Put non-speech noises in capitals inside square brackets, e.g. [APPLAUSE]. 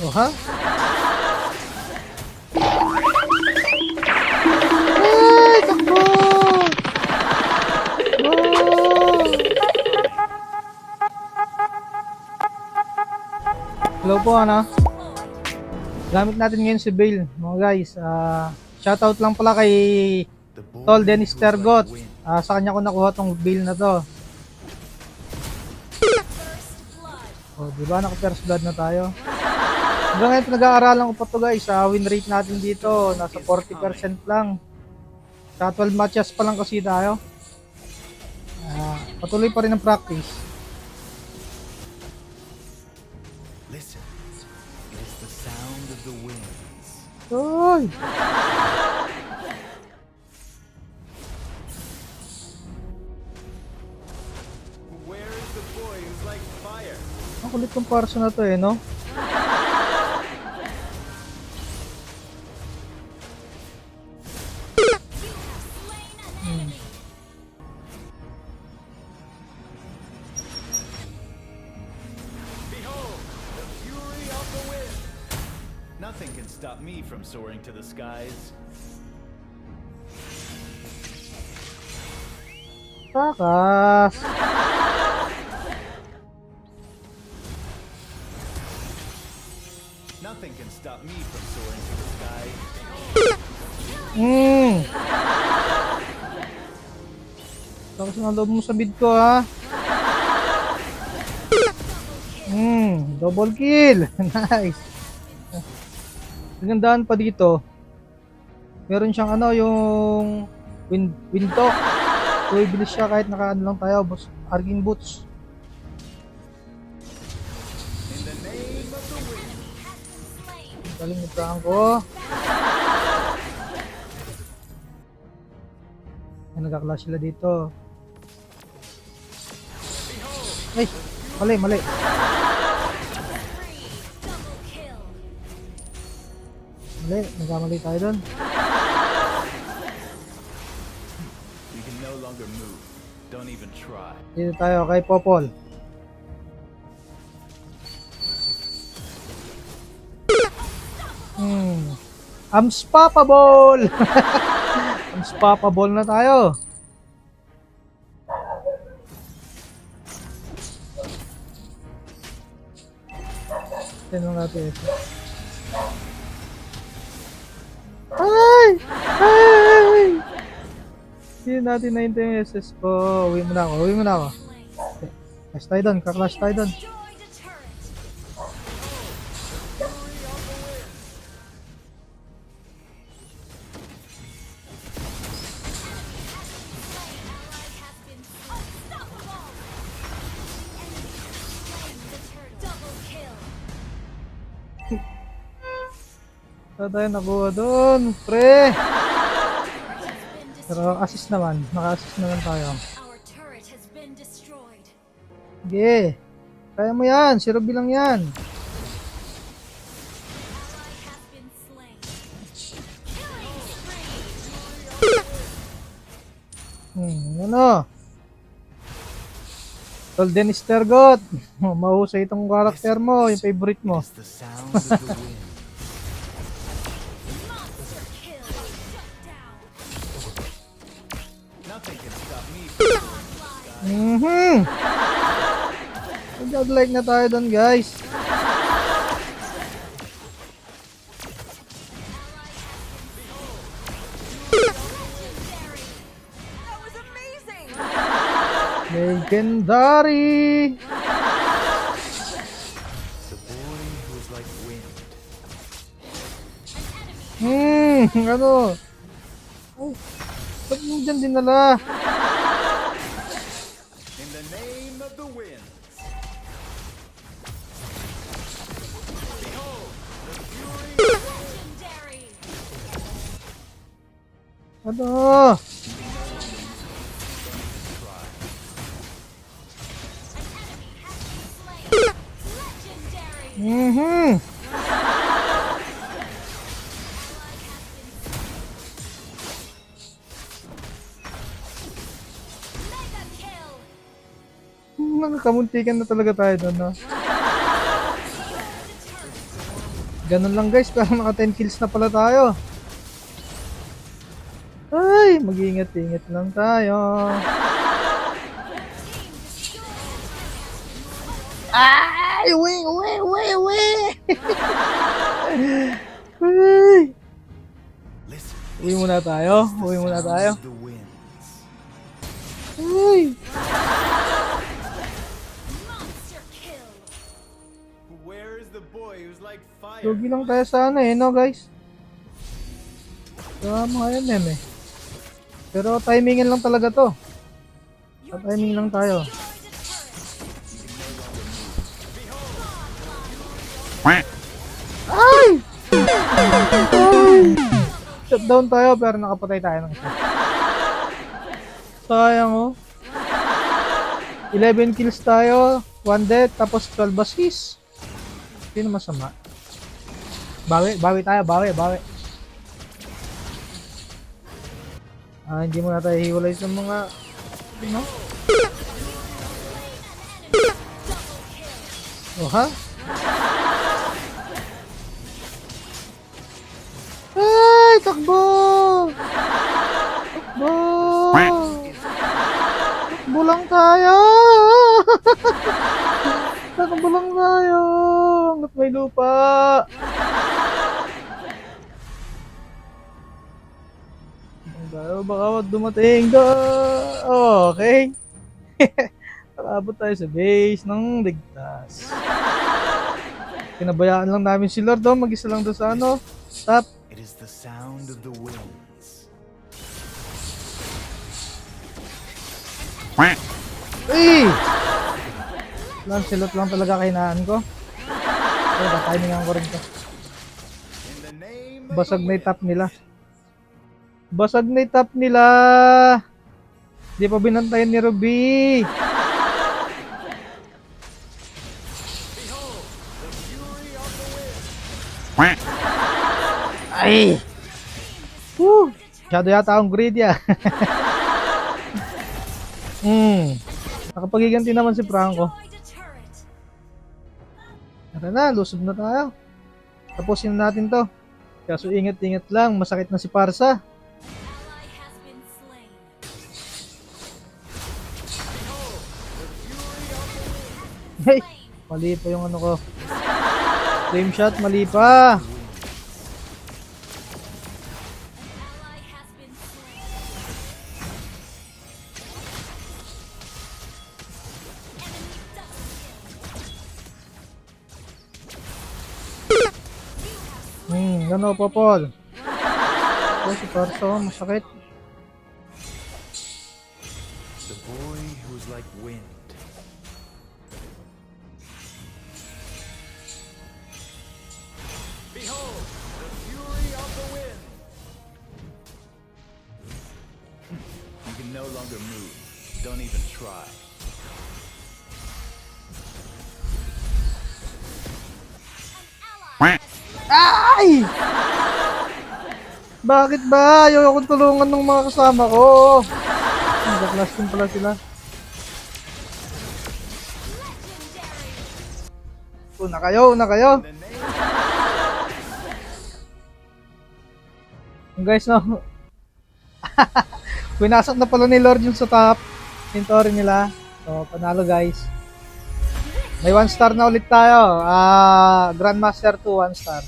Oh, ha? Ay, takbo! Oh! Hello po, ano? Gamit natin ngayon si Bale, mga guys. Ah, shoutout lang pala kay Tol Dennis Tergot. Ah, sa kanya ko nakuha tong Bale na to. Oh, di ba naka first blood na tayo? Hanggang ngayon pinag-aaralan ko pa to guys. Sa win rate natin dito, nasa 40% lang. Sa 12 matches pa lang kasi tayo. Ah, patuloy pa rin ang practice. Listen, it is the sound of the winds. Uy! Where is the boy who's like fire? Ang kulit kong parso na to eh, no? Stop me from soaring to the skies. Takas! Nothing can stop me from soaring to the sky. Hmm! Tapos ang loob mo sa bid ko, ha? Hmm, double kill! [LAUGHS] nice! Ang daan pa dito, meron siyang ano, yung wind talk. So, bilis siya kahit naka ano lang tayo, boss, arging boots. Kalimutan ko. Nagka-clash sila dito. Ay, mali, mali. Mali, nagkamali tayo doon. We can no longer move. Don't even try. Dito tayo kay Popol. Hmm. Unstoppable! [LAUGHS] Unstoppable na tayo. Tingnan natin ito. Ay! Ay! Hindi natin na yung SS ko. Uwi mo na ako. Uwi mo na ako. Clash tayo doon. Kaklash tayo doon. Saan tayo nakuha doon? Pre! Pero assist naman. Naka-assist naman tayo. Sige. Kaya mo yan. Yan. Been slain. Killing spree. Hmm, ano? Tol Dennis Tergot. [LAUGHS] Mahusay itong karakter mo. Yung favorite mo. Sky. Mhm. Godlike na tayo doon, guys. Legendary. Like. Hmm, ano? Ay, ba't mo dyan dinala? Ano? Mhm. Kill. Nakakamuntikan na talaga tayo doon, no? Ganun lang guys, pero naka 10 kills na pala tayo. Ay, mag-ingat-ingat lang tayo. Ay, uwi, uwi, uwi, uwi. Uwi muna tayo. Uwi muna tayo. Ay. Lugi lang tayo sa ano eh, no guys? Sa mga MM eh. Pero timingan lang talaga to. Sa timing lang tayo. Ay! Ay! Shutdown tayo pero nakapatay tayo ng isa. Sayang oh. 11 kills tayo, 1 death, tapos 12 assists. Hindi masama. Bawi, bawi tayo, bawi, bawi. Ah, hindi mo na tayo hiwalay sa mga ano? Oh, ha? Ay, takbo! Takbo! Takbo lang tayo! [LAUGHS] takbo lang tayo! Hanggat may lupa! Baka dumating do. Okay. [LAUGHS] Nakabot tayo sa base ng ligtas. Pinabayaan lang namin si Lord oh, mag-isa lang doon sa ano, top. It is the sound of the winds. Uy! Lancelot lang talaga kainaan ko. So, timingan ko rin to. Basag na top nila. Basag na top nila. Di pa binantayan ni Ruby. Ay! Woo! Masyado yata akong greedy ah. [LAUGHS] Hmm. Nakapagiganti naman si Franco. Tara na, lusob na tayo. Tapusin na natin to. Kaso ingat-ingat lang, masakit na si Parsa. Hey, mali pa yung ano ko. Flame shot, mali pa. Hmm, gano po, Paul. Ito si Parsa, oh, masakit. The boy who's like wind. Longer move. Don't even try. Ay! Bakit ba? Ayaw akong tulungan ng mga kasama ko. Nagka-class team pala sila. Una kayo, una kayo. Guys, no. [LAUGHS] Pinasok na pala ni Lord yung sa top. Inventory nila. So, panalo guys. May one star na ulit tayo. Ah, Grandmaster 2, one star.